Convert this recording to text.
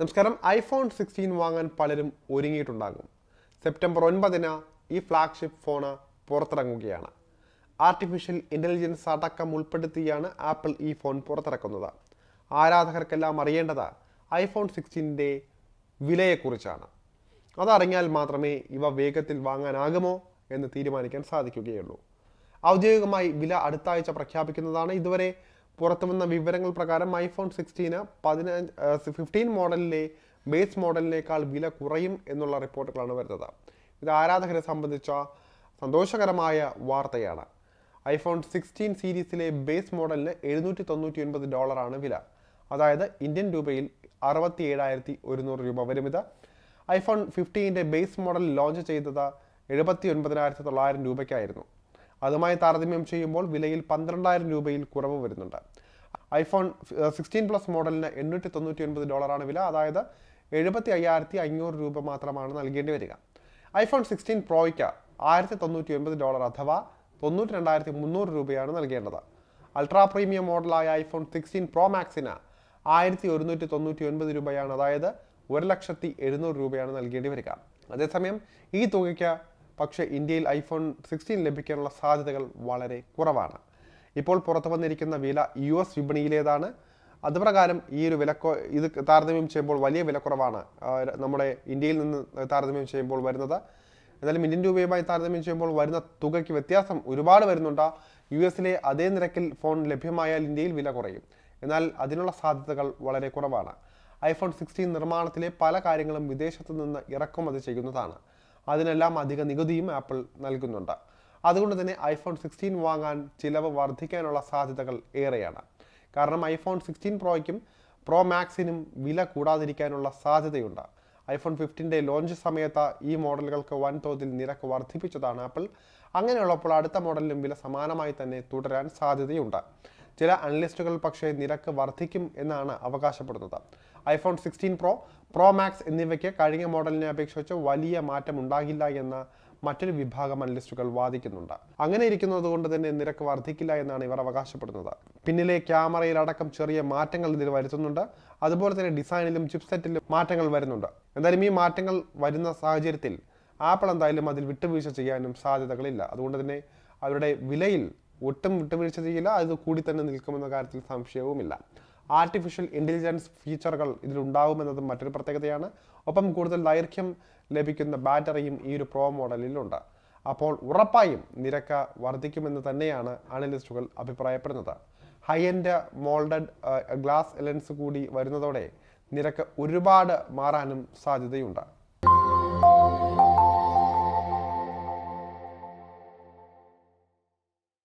നമസ്കാരം. IPhone sixteen വാങ്ങാൻ പലരും ഒരുങ്ങിയിട്ടുണ്ടാകും. സെപ്റ്റംബർ ഒൻപതിന് ഈ ഫ്ലാഗ്ഷിപ്പ് ഫോണ് പുറത്തിറങ്ങുകയാണ്. ആർട്ടിഫിഷ്യൽ ഇന്റലിജൻസ് അടക്കം ഉൾപ്പെടുത്തിയാണ് ആപ്പിൾ ഈ ഫോൺ പുറത്തിറക്കുന്നത്. ആരാധകർക്കെല്ലാം അറിയേണ്ടത് ഐഫോൺ സിക്സ്റ്റീന്റെ വിലയെക്കുറിച്ചാണ്. അതറിഞ്ഞാൽ മാത്രമേ ഇവ വേഗത്തിൽ വാങ്ങാനാകുമോ എന്ന് തീരുമാനിക്കാൻ സാധിക്കുകയുള്ളൂ. ഔദ്യോഗികമായി വില അടുത്ത ആഴ്ച പ്രഖ്യാപിക്കുന്നതാണ് ഇതുവരെ പുറത്തുവന്ന വിവരങ്ങൾ പ്രകാരം ഐഫോൺ സിക്സ്റ്റീന് പതിനഞ്ച് ഫിഫ്റ്റീൻ മോഡലിലെ ബേസ് മോഡലിനേക്കാൾ വില കുറയും എന്നുള്ള റിപ്പോർട്ടുകളാണ് വരുന്നത്. ഇത് ആരാധകരെ സംബന്ധിച്ച സന്തോഷകരമായ വാർത്തയാണ്. ഐഫോൺ സിക്സ്റ്റീൻ സീരീസിലെ ബേസ് മോഡലിന് എഴുന്നൂറ്റി തൊണ്ണൂറ്റി ഒൻപത് ഡോളറാണ് വില. അതായത് ഇന്ത്യൻ രൂപയിൽ അറുപത്തി ഏഴായിരത്തി ഒരുന്നൂറ് രൂപ വരും ഇത്. ഐഫോൺ ഫിഫ്റ്റീന്റെ ബേസ് മോഡൽ ലോഞ്ച് ചെയ്തത് എഴുപത്തി ഒൻപതിനായിരത്തി തൊള്ളായിരം രൂപയ്ക്കായിരുന്നു. അതുമായി താരതമ്യം ചെയ്യുമ്പോൾ വിലയിൽ പന്ത്രണ്ടായിരം രൂപയിൽ കുറവ് വരുന്നുണ്ട്. ഐഫോൺ സിക്സ്റ്റീൻ പ്ലസ് മോഡലിന് എണ്ണൂറ്റി തൊണ്ണൂറ്റി ഒൻപത് ഡോളറാണ് വില. അതായത് എഴുപത്തി അയ്യായിരത്തി അഞ്ഞൂറ് രൂപ മാത്രമാണ് നൽകേണ്ടി വരിക. ഐഫോൺ സിക്സ്റ്റീൻ പ്രോയ്ക്ക് ആയിരത്തി തൊണ്ണൂറ്റി ഒൻപത് ഡോളർ അഥവാ തൊണ്ണൂറ്റി രണ്ടായിരത്തി മുന്നൂറ് രൂപയാണ് നൽകേണ്ടത്. അൾട്രാ പ്രീമിയം മോഡലായ ഐഫോൺ സിക്സ്റ്റീൻ പ്രോ മാക്സിന് ആയിരത്തി ഒരുന്നൂറ്റി തൊണ്ണൂറ്റി ഒൻപത് രൂപയാണ്. അതായത് ഒരു ലക്ഷത്തി എഴുന്നൂറ് രൂപയാണ് നൽകേണ്ടി വരിക. അതേസമയം ഈ തുകയ്ക്ക് പക്ഷേ ഇന്ത്യയിൽ ഐഫോൺ സിക്സ്റ്റീൻ ലഭിക്കാനുള്ള സാധ്യതകൾ വളരെ കുറവാണ്. ഇപ്പോൾ പുറത്തു വന്നിരിക്കുന്ന വില യു എസ് വിപണിയിലേതാണ്. അതുപ്രകാരം ഈ ഒരു വില ഇത് താരതമ്യം ചെയ്യുമ്പോൾ വലിയ വിലക്കുറവാണ് കുറവാണ് നമ്മുടെ ഇന്ത്യയിൽ നിന്ന് താരതമ്യം ചെയ്യുമ്പോൾ വരുന്നത്. എന്നാലും ഇന്ത്യൻ രൂപയുമായി താരതമ്യം ചെയ്യുമ്പോൾ വരുന്ന തുകയ്ക്ക് വ്യത്യാസം ഒരുപാട് വരുന്നുണ്ട്. യു എസിലെ അതേ നിരക്കിൽ ഫോൺ ലഭ്യമായാൽ ഇന്ത്യയിൽ വില കുറയും. എന്നാൽ അതിനുള്ള സാധ്യതകൾ വളരെ കുറവാണ്. ഐഫോൺ സിക്സ്റ്റീൻ നിർമ്മാണത്തിലെ പല കാര്യങ്ങളും വിദേശത്തു നിന്ന് ഇറക്കുമതി ചെയ്യുന്നതാണ്. അതിനെല്ലാം അധിക നികുതിയും ആപ്പിൾ നൽകുന്നുണ്ട്. അതുകൊണ്ട് തന്നെ ഐഫോൺ സിക്സ്റ്റീൻ വാങ്ങാൻ ചിലവ് വർദ്ധിക്കാനുള്ള സാധ്യതകൾ ഏറെയാണ്. കാരണം ഐഫോൺ സിക്സ്റ്റീൻ പ്രോയ്ക്കും പ്രോ മാക്സിനും വില കൂടാതിരിക്കാനുള്ള സാധ്യതയുണ്ട്. ഐഫോൺ ഫിഫ്റ്റീന്റെ ലോഞ്ച് സമയത്ത് ഈ മോഡലുകൾക്ക് വൻതോതിൽ നിരക്ക് വർദ്ധിപ്പിച്ചതാണ് ആപ്പിൾ. അങ്ങനെയുള്ളപ്പോൾ അടുത്ത മോഡലിലും വില സമാനമായി തന്നെ തുടരാൻ സാധ്യതയുണ്ട്. ചില അനലിസ്റ്റുകൾ പക്ഷേ നിരക്ക് വർദ്ധിക്കും എന്നാണ് അവകാശപ്പെടുന്നത്. IPhone sixteen pro pro max എന്നിവയ്ക്ക് കഴിഞ്ഞ മോഡലിനെ അപേക്ഷിച്ച് വലിയ മാറ്റം ഉണ്ടാകില്ല എന്ന മറ്റൊരു വിഭാഗം അനലിസ്റ്റുകൾ വാദിക്കുന്നുണ്ട്. അങ്ങനെ ഇരിക്കുന്നത് കൊണ്ട് തന്നെ നിരക്ക് വർദ്ധിക്കില്ല എന്നാണ് ഇവർ അവകാശപ്പെടുന്നത്. പിന്നിലെ ക്യാമറയിൽ ക്യാമറയിലടക്കം ചെറിയ മാറ്റങ്ങൾ ഇതിൽ വരുത്തുന്നുണ്ട്. അതുപോലെ തന്നെ ഡിസൈനിലും ചിപ്സെറ്റിലും മാറ്റങ്ങൾ വരുന്നുണ്ട്. എന്തായാലും ഈ മാറ്റങ്ങൾ വരുന്ന സാഹചര്യത്തിൽ ആപ്പിൾ എന്തായാലും അതിൽ വിട്ടുവീഴ്ച ചെയ്യാനും സാധ്യതകളില്ല. അതുകൊണ്ട് തന്നെ അവരുടെ വിലയിൽ ഒട്ടും വിട്ടുവീഴ്ച ചെയ്യില്ല. അത് കൂടി തന്നെ നിൽക്കുമെന്ന കാര്യത്തിൽ സംശയവുമില്ല. ആർട്ടിഫിഷ്യൽ ഇന്റലിജൻസ് ഫീച്ചറുകൾ ഇതിലുണ്ടാകുമെന്നതും മറ്റൊരു പ്രത്യേകതയാണ്. ഒപ്പം കൂടുതൽ ദൈർഘ്യം ലഭിക്കുന്ന ബാറ്ററിയും ഈ ഒരു പ്രോ മോഡലിലുണ്ട്. അപ്പോൾ ഉറപ്പായും നിരക്ക് വർദ്ധിക്കുമെന്ന് തന്നെയാണ് അനലിസ്റ്റുകൾ അഭിപ്രായപ്പെടുന്നത്. High end moulded glass lens കൂടി വരുന്നതോടെ നിരക്ക് ഒരുപാട് മാറാനും സാധ്യതയുണ്ട്.